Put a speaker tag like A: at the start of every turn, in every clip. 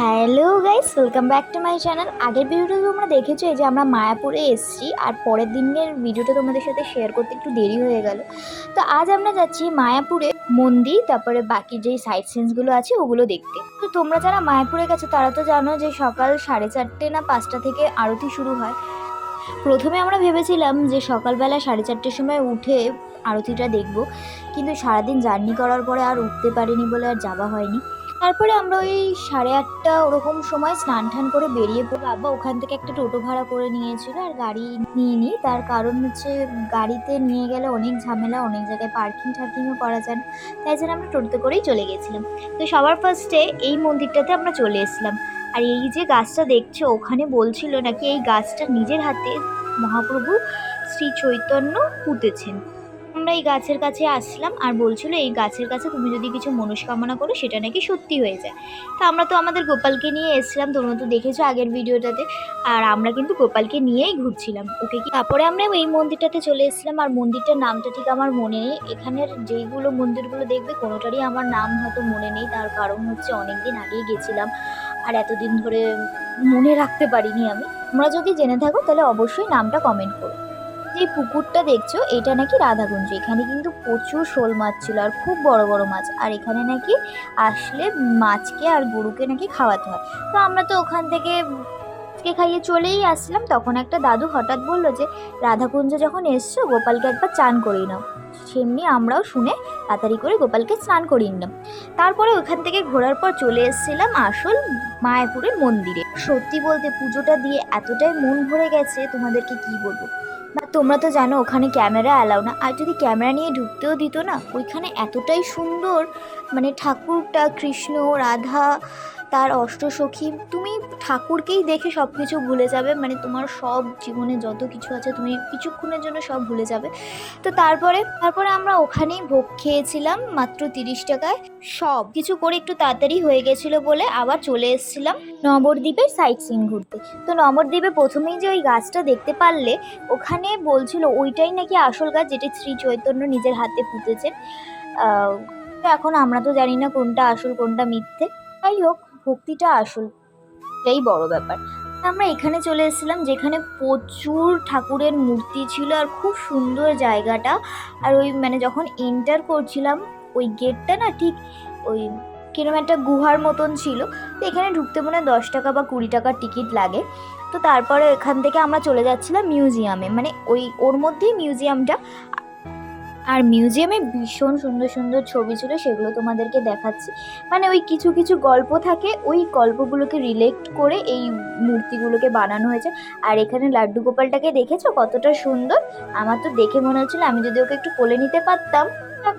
A: Hello guys welcome back to my channel আগের ভিডিওটা তোমরা দেখেছ, এই যে আমরা মায়াপুরে এসেছি, আর পরের দিনের ভিডিওটা তোমাদের সাথে শেয়ার করতে একটু দেরি হয়ে গেল। তো আজ আমরা যাচ্ছি মায়াপুরে মন্দির, তারপরে বাকি যেই সাইট সিনসগুলো আছে, ওগুলো দেখতে। তো তোমরা যারা মায়াপুরে গেছো তারা তো জানো যে সকাল সাড়ে চারটে না পাঁচটা থেকে আরতি শুরু হয়। প্রথমে আমরা ভেবেছিলাম যে সকালবেলা সাড়ে চারটের সময় উঠে আরতিটা দেখব, কিন্তু সারাদিন জার্নি করার পরে আর উঠতে পারিনি বলে আর যাওয়া হয়নি। তারপরে আমরা ওই সাড়ে আটটা ওরকম সময় স্নান টান করে বেরিয়ে পড়ি বাবা ওখান থেকে একটা টোটো ভাড়া করে নিয়েছিল আর গাড়ি নিয়ে নিই। তার কারণ হচ্ছে গাড়িতে নিয়ে গেলে অনেক ঝামেলা, অনেক জায়গায় পার্কিং টার্কিংও করা যায় না। তাই জন্য আমরা টোটোতে করেই চলে গেছিলাম। তো সবার ফার্স্টে এই মন্দিরটাতে আমরা চলে এসেছিলাম। আর এই যে গাছটা দেখছ, ওখানে বলছিল নাকি এই গাছটা নিজের হাতে মহাপ্রভু শ্রী চৈতন্য পুঁতেছেন। আমরা এই গাছের কাছে আসলাম আর বলছিল, এই গাছের কাছে তুমি যদি কিছু মনস্কামনা করো, সেটা নাকি সত্যি হয়ে যায়। তা আমরা তো আমাদের গোপালকে নিয়ে এসেছিলাম, তোমরা তো দেখেছ আগের ভিডিওটাতে। আর আমরা কিন্তু গোপালকে নিয়েই ঘুরছিলাম। ওকে কি তারপরে আমরা এই মন্দিরটাতে চলে এসেছিলাম আর মন্দিরটার নামটা ঠিক আমার মনে নেই। এখানের যেইগুলো মন্দিরগুলো দেখবে, কোনোটারই আমার নাম হয়তো মনে নেই। তার কারণ হচ্ছে অনেক দিন আগেই গেছিলাম আর এতদিন ধরে মনে রাখতে পারিনি আমি। তোমরা যদি জেনে থাকো, তাহলে অবশ্যই নামটা কমেন্ট করো। যে পুকুরটা দেখছ, এটা নাকি রাধাকুঞ্জ এখানে কিন্তু প্রচুর শোল মাছ ছিল আর খুব বড় বড় মাছ। আর এখানে নাকি আসলে মাছকে আর গরুকে নাকি খাওয়াতে হয়। তো আমরা তো ওখান থেকে খাইয়ে চলেই আসলাম। তখন একটা দাদু হঠাৎ বলল যে রাধাকুঞ্জ যখন এসছো, গোপালকে একবার চান করিয়ে নাও। সেমনি আমরাও শুনে তাড়াতাড়ি করে গোপালকে স্নান করিয়ে নিলাম। তারপরে ওখান থেকে ঘোরার পর চলে এসেছিলাম আসল মায়াপুরের মন্দিরে। সত্যি বলতে পুজোটা দিয়ে এতটাই মন ভরে গেছে, তোমাদেরকে কি বলব? বা তোমরা তো জানো ওখানে ক্যামেরা অ্যালাউ না। আর যদি ক্যামেরা নিয়ে ঢুকতেও দিত না, ওইখানে এতটাই সুন্দর মানে ঠাকুরটা, কৃষ্ণ, রাধা তার অষ্টসখী তুমি ঠাকুরকেই দেখে সব কিছু ভুলে যাবে। মানে তোমার সব জীবনে যত কিছু আছে, তুমি কিছুক্ষণের জন্য সব ভুলে যাবে। তো তারপরে তারপরে আমরা ওখানেই ভোগ খেয়েছিলাম মাত্র তিরিশ টাকায়। সব কিছু করে একটু তাড়াতাড়ি হয়ে গেছিল বলে আবার চলে এসেছিলাম নবদ্বীপের সাইট সিন ঘুরতে। তো নবদ্বীপে প্রথমেই যে ওই গাছটা দেখতে পারলে, ওখানে বলছিল ওইটাই নাকি আসল গাছ যেটি শ্রী চৈতন্য নিজের হাতে পুঁতেছেন। এখন আমরা তো জানি না কোনটা আসল, কোনটা মিথ্যে। যাই হোক ভক্তিটা আসল এটাই বড় ব্যাপার। আমরা এখানে চলে এসেছিলাম যেখানে প্রচুর ঠাকুরের মূর্তি ছিল আর খুব সুন্দর জায়গাটা। আর ওই মানে যখন এন্টার করছিলাম, ওই গেটটা না ঠিক ওই কিরম একটা গুহার মতন ছিল। তো এখানে ঢুকতে মনে হয় দশ টাকা বা কুড়ি টাকার টিকিট লাগে। তো তারপরে এখান থেকে আমরা চলে যাচ্ছিলাম মিউজিয়ামে মানে ওই ওর মধ্যেই মিউজিয়ামটা আর মিউজিয়ামে ভীষণ সুন্দর সুন্দর ছবি ছিল, সেগুলো তোমাদেরকে দেখাচ্ছি। মানে ওই কিছু কিছু গল্প থাকে, ওই গল্পগুলোকে রিলেক্ট করে এই মূর্তিগুলোকে বানানো হয়েছে। আর এখানে লাড্ডু গোপালটাকে দেখেছ কতটা সুন্দর? আমার তো দেখে মনে হচ্ছিল আমি যদি ওকে একটু কোলে নিতে পারতাম।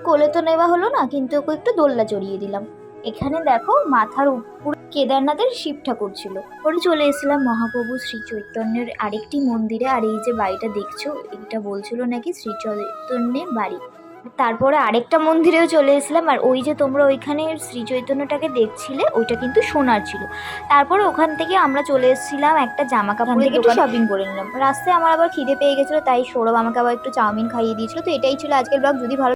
A: কোলে তো নেওয়া হলো না, কিন্তু ওকে একটু দোল্লা চড়িয়ে দিলাম। এখানে দেখো মাথার উপর কেদারনাথের শিব ঠাকুর ছিল। পরে চলে এসেছিলাম মহাপ্রভু শ্রী চৈতন্যের আরেকটি মন্দিরে। আর এই যে বাড়িটা দেখছ এটা বলছিল নাকি শ্রী চৈতন্যের বাড়ি। তারপরে আরেকটা মন্দিরেও চলে এসেছিলাম। আর ওই যে তোমরা ওইখানে শ্রী চৈতন্যটাকে দেখছিলে ওইটা কিন্তু সোনার ছিল। তারপরে ওখান থেকে আমরা চলে এসেছিলাম একটা জামা কাপড় থেকে একটু শপিং করে নিলাম। রাস্তায় আমার আবার খিদে পেয়ে গেছিল তাই সৌরভ আমাকে আবার একটু চাউমিন খাইয়ে দিয়েছিল। তো এটাই ছিল আজকের ব্লগ যদি ভালো